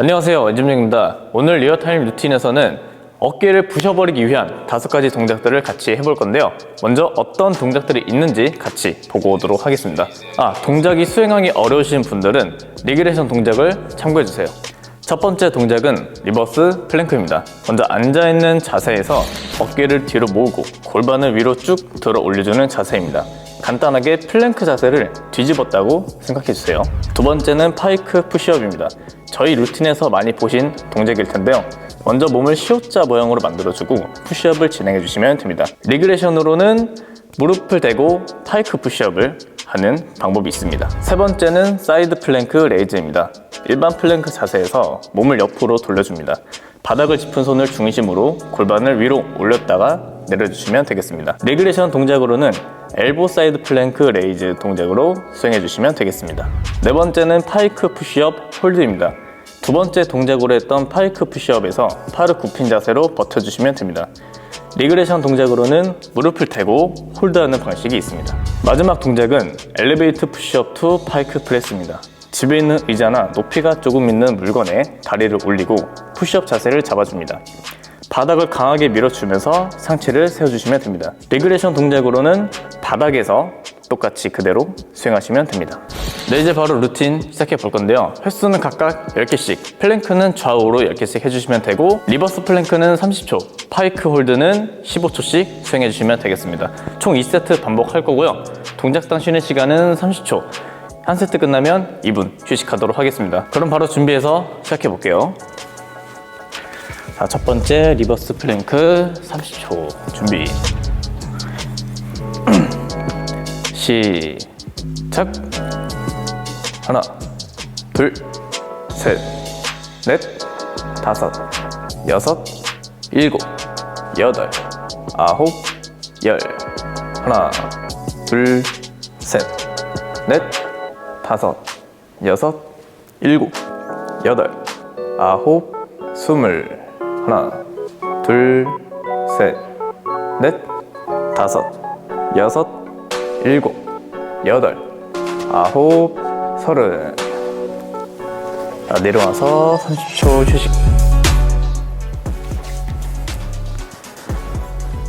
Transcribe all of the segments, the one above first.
안녕하세요 원진명입니다. 오늘 리어타임 루틴에서는 어깨를 부셔버리기 위한 다섯 가지 동작들을 같이 해볼 건데요. 먼저 어떤 동작들이 있는지 같이 보고 오도록 하겠습니다. 아 동작이 수행하기 어려우신 분들은 리그레이션 동작을 참고해주세요. 첫 번째 동작은 리버스 플랭크입니다. 먼저 앉아있는 자세에서 어깨를 뒤로 모으고 골반을 위로 쭉 들어 올려주는 자세입니다 간단하게 플랭크 자세를 뒤집었다고 생각해 주세요. 두 번째는 파이크 푸시업입니다. 저희 루틴에서 많이 보신 동작일 텐데요. 먼저 몸을 시옷자 모양으로 만들어주고 푸시업을 진행해 주시면 됩니다. 리그레이션으로는 무릎을 대고 파이크 푸시업을 하는 방법이 있습니다. 세 번째는 사이드 플랭크 레이즈입니다. 일반 플랭크 자세에서 몸을 옆으로 돌려줍니다. 바닥을 짚은 손을 중심으로 골반을 위로 올렸다가 내려주시면 되겠습니다. 레귤레이션 동작으로는 엘보 사이드 플랭크 레이즈 동작으로 수행해 주시면 되겠습니다. 네 번째는 파이크 푸시업 홀드입니다. 두 번째 동작으로 했던 파이크 푸시업에서 팔을 굽힌 자세로 버텨주시면 됩니다. 리그레이션 동작으로는 무릎을 대고 홀드하는 방식이 있습니다. 마지막 동작은 엘리베이트 푸시업 투 파이크 프레스입니다. 집에 있는 의자나 높이가 조금 있는 물건에 다리를 올리고 푸시업 자세를 잡아줍니다. 바닥을 강하게 밀어주면서 상체를 세워주시면 됩니다. 리그레이션 동작으로는 바닥에서 똑같이 그대로 수행하시면 됩니다. 네, 이제 바로 루틴 시작해 볼 건데요. 횟수는 각각 10개씩, 플랭크는 좌우로 10개씩 해주시면 되고, 리버스 플랭크는 30초, 파이크 홀드는 15초씩 수행해 주시면 되겠습니다. 총 2세트 반복할 거고요. 동작당 쉬는 시간은 30초. 한 세트 끝나면 2분 휴식하도록 하겠습니다. 그럼 바로 준비해서 시작해 볼게요. 자, 첫 번째 리버스 플랭크 30초 준비. 시작. 하나, 둘, 셋, 넷, 다섯, 여섯, 일곱, 여덟, 아홉, 열. 하나, 둘, 셋, 넷, 다섯, 여섯, 일곱, 여덟, 아홉, 스물. 하나, 둘, 셋, 넷, 다섯, 여섯, 일곱, 여덟, 아홉, 서른. 자, 내려와서 30초 휴식.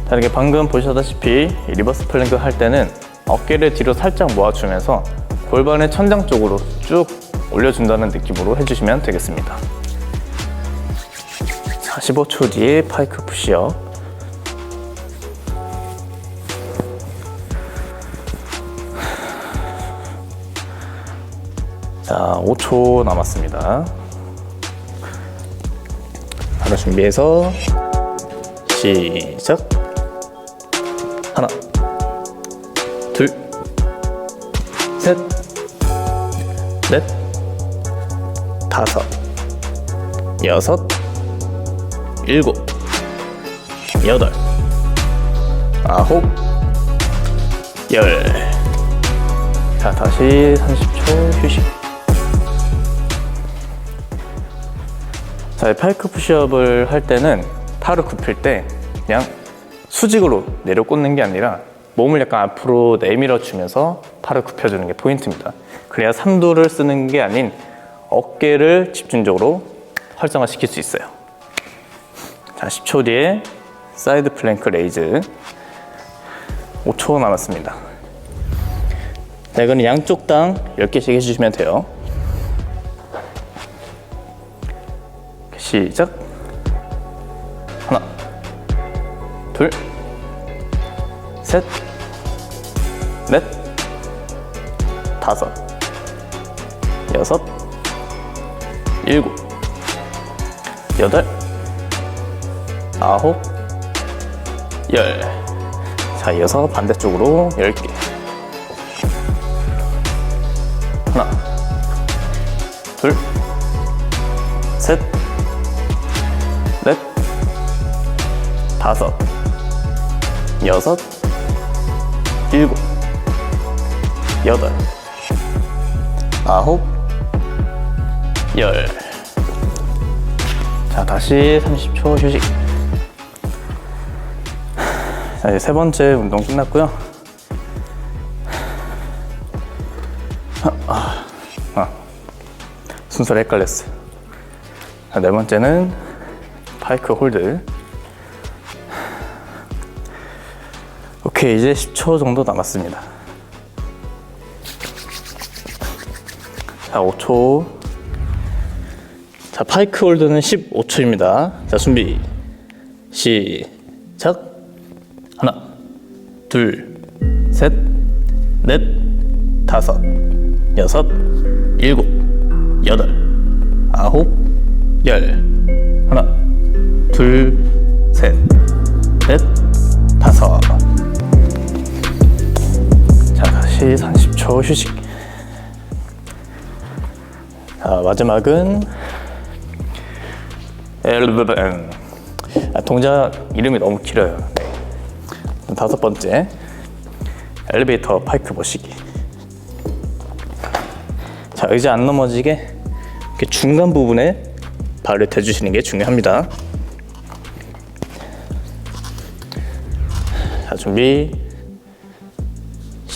자, 이렇게 방금 보셨다시피 이 리버스 플랭크 할 때는 어깨를 뒤로 살짝 모아주면서 골반을 천장 쪽으로 쭉 올려준다는 느낌으로 해주시면 되겠습니다. 15초 뒤에 파이크 푸시업. 자, 5초 남았습니다. 바로 준비해서 시작. 하나, 둘, 셋, 넷, 다섯, 여섯, 일곱, 여덟, 아홉, 열. 자, 다시 30초 휴식. 자, 이 파이크 푸시업을 할 때는 팔을 굽힐 때 그냥 수직으로 내려 꽂는 게 아니라 몸을 약간 앞으로 내밀어 주면서 팔을 굽혀주는 게 포인트입니다. 그래야 삼두를 쓰는 게 아닌 어깨를 집중적으로 활성화 시킬 수 있어요. 자, 10초 뒤에 사이드 플랭크 레이즈 5초 남았습니다. 자, 이거는 양쪽 당 10개씩 해주시면 돼요. 시작. 하나, 둘, 셋, 넷, 다섯, 여섯, 일곱, 여덟, 아홉, 열. 자, 이어서 반대쪽으로 열 개. 다섯, 여섯, 일곱, 여덟, 아홉, 열. 자, 다시 30초 휴식. 자, 이제 세 번째 운동 끝났고요. 아, 아, 순서를 헷갈렸어요. 자, 네 번째는 파이크 홀드. 오케이, 이제 10초 정도 남았습니다. 자, 5초. 자, 파이크 홀드는 15초입니다. 자, 준비. 시작. 하나, 둘, 셋, 넷, 다섯, 여섯, 일곱, 여덟, 아홉, 열. 하나, 둘, 셋, 넷, 다섯. 다시 30초 휴식. 자, 마지막은 엘르브뱅. 아, 동작 이름이 너무 길어요. 네. 다섯 번째 엘리베이터 파이크 모시기. 자, 의자 안 넘어지게 이렇게 중간 부분에 발을 대주시는 게 중요합니다. 자, 준비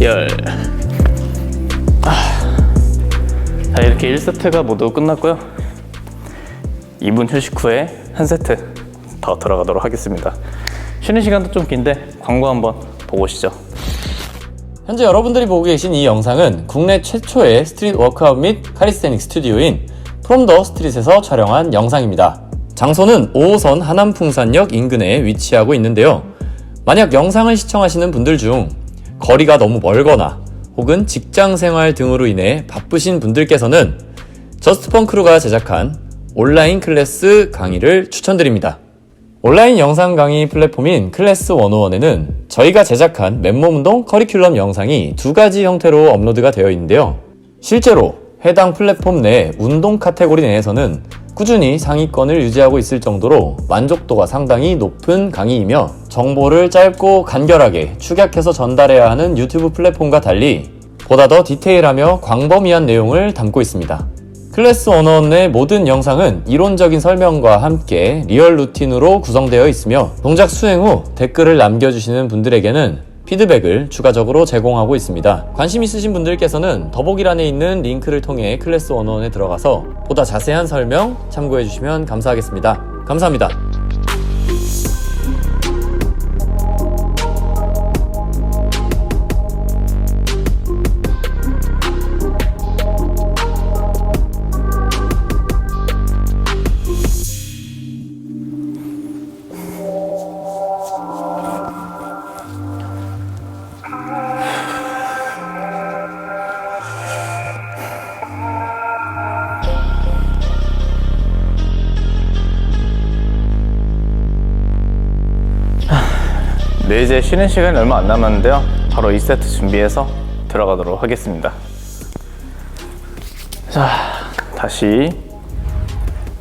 열. 아. 자, 이렇게 1세트가 모두 끝났고요. 2분 휴식 후에 한 세트 더 들어가도록 하겠습니다. 쉬는 시간도 좀 긴데 광고 한번 보고 오시죠. 현재 여러분들이 보고 계신 이 영상은 국내 최초의 스트릿 워크아웃 및 카리스테닉 스튜디오인 프롬 더 스트릿에서 촬영한 영상입니다. 장소는 5호선 하남풍산역 인근에 위치하고 있는데요. 만약 영상을 시청하시는 분들 중 거리가 너무 멀거나 혹은 직장 생활 등으로 인해 바쁘신 분들께서는 저스트펑크루가 제작한 온라인 클래스 강의를 추천드립니다. 온라인 영상 강의 플랫폼인 클래스 101에는 저희가 제작한 맨몸 운동 커리큘럼 영상이 두 가지 형태로 업로드가 되어 있는데요. 실제로 해당 플랫폼 내 운동 카테고리 내에서는 꾸준히 상위권을 유지하고 있을 정도로 만족도가 상당히 높은 강의이며 정보를 짧고 간결하게 축약해서 전달해야 하는 유튜브 플랫폼과 달리 보다 더 디테일하며 광범위한 내용을 담고 있습니다. 클래스 원어원 내 모든 영상은 이론적인 설명과 함께 리얼 루틴으로 구성되어 있으며 동작 수행 후 댓글을 남겨주시는 분들에게는 피드백을 추가적으로 제공하고 있습니다. 관심 있으신 분들께서는 더보기란에 있는 링크를 통해 클래스 원어원에 들어가서 보다 자세한 설명 참고해 주시면 감사하겠습니다. 감사합니다. 이제 쉬는 시간이 얼마 안 남았는데요. 바로 2세트 준비해서 들어가도록 하겠습니다. 자, 다시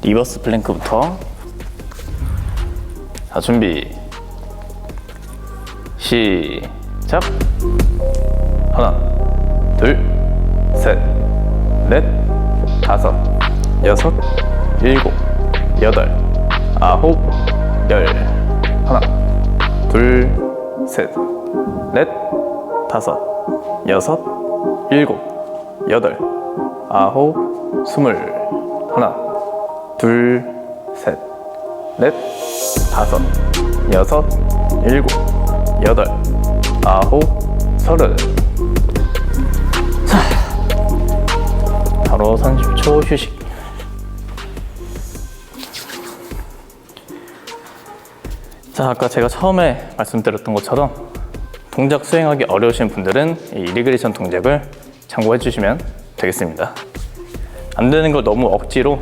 리버스 플랭크부터. 자, 준비. 시작. 하나, 둘, 셋, 넷, 다섯, 여섯, 일곱, 여덟, 아홉, 열. 셋, 넷, 다섯, 여섯, 일곱, 여덟, 아홉, 스물. 하나, 둘, 셋, 넷, 다섯, 여섯, 일곱, 여덟, 아홉, 서른. 자, 바로 30초 휴식. 자, 아까 제가 처음에 말씀드렸던 것처럼 동작 수행하기 어려우신 분들은 이 리그레이션 동작을 참고해 주시면 되겠습니다. 안 되는 걸 너무 억지로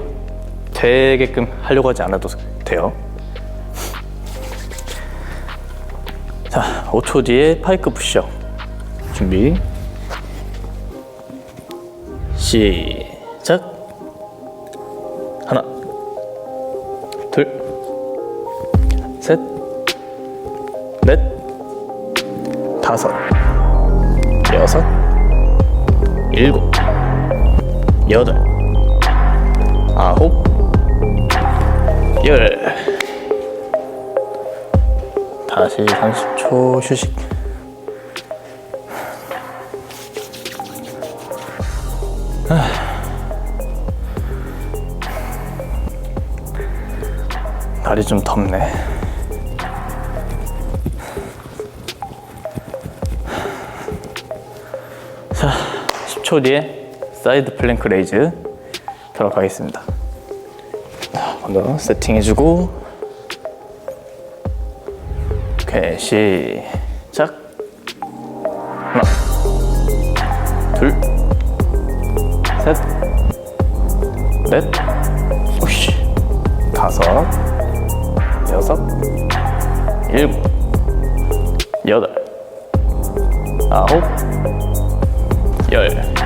되게끔 하려고 하지 않아도 돼요. 자, 5초 뒤에 파이크 푸시업. 준비. 시작. 하나, 둘, 셋, 넷, 다섯, 여섯, 일곱, 여덟, 아홉, 열. 다시 30초 휴식. 날이 좀 덥네. 10초 뒤에 사이드 플랭크 레이즈 들어가겠습니다. 자, 먼저 세팅해주고, 오케이, 시작. 하나, 둘, 셋, 넷, 오씨, 다섯, 여섯, 일곱, 여덟, 아홉, 열.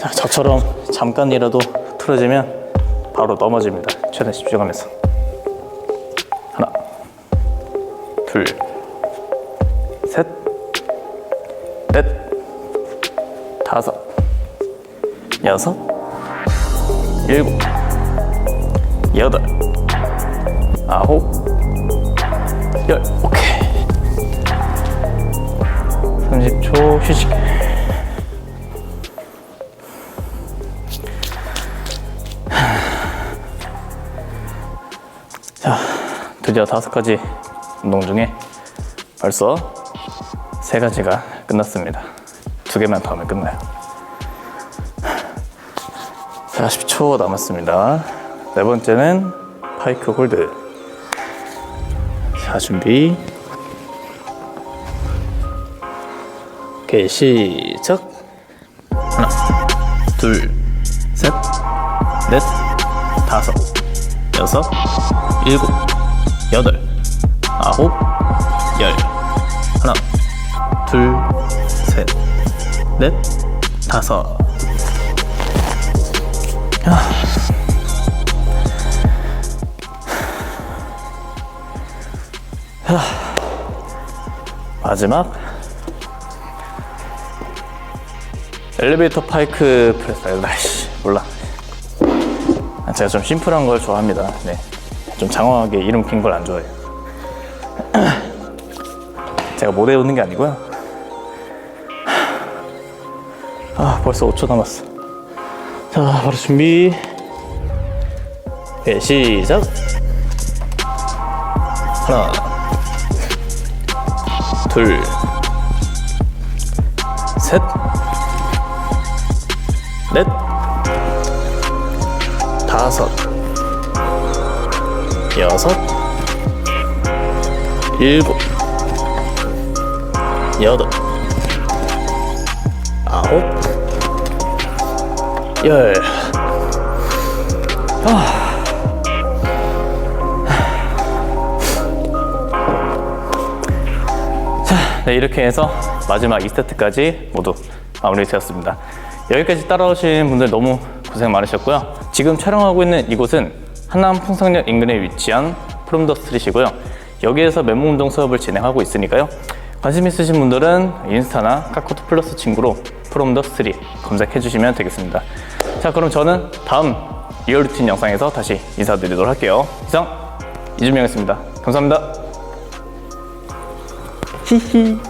자, 저처럼 잠깐이라도 틀어지면 바로 넘어집니다. 최대한 집중하면서. 하나, 둘, 셋, 넷, 다섯, 여섯, 일곱, 여덟, 아홉, 열. 오케이. 30초 휴식. 자, 드디어 다섯 가지 운동 중에 벌써 세 가지가 끝났습니다. 두 개만 더 하면 끝나요. 40초 남았습니다. 네 번째는 파이크 홀드. 자, 준비. 오케이, 시작. 하나, 둘, 셋, 넷, 다섯, 여섯, 일곱, 여덟, 아홉, 열. 하나, 둘, 셋, 넷, 다섯. 마지막. 엘리베이터 파이크 프레스. 날씨 몰라. 아, 제가 좀 심플한 걸 좋아합니다. 네. 좀 장황하게 이름 긴 걸 안 좋아해요. 제가 못 외우는 게 아니고요. 아 벌써 5초 남았어. 자 바로 준비. 네 시작. 하나 둘 셋, 넷, 다섯, 여섯, 일곱, 여덟, 아홉, 열. 네, 이렇게 해서 마지막 2세트까지 모두 마무리 되었습니다. 여기까지 따라오신 분들 너무 고생 많으셨고요. 지금 촬영하고 있는 이곳은 하남 풍성역 인근에 위치한 프롬더 스트릿이고요. 여기에서 맨몸 운동 수업을 진행하고 있으니까요. 관심 있으신 분들은 인스타나 카카오톡 플러스 친구로 프롬더 스트릿 검색해 주시면 되겠습니다. 자, 그럼 저는 다음 리얼 루틴 영상에서 다시 인사드리도록 할게요. 이상 이준명이었습니다. 감사합니다. 히히.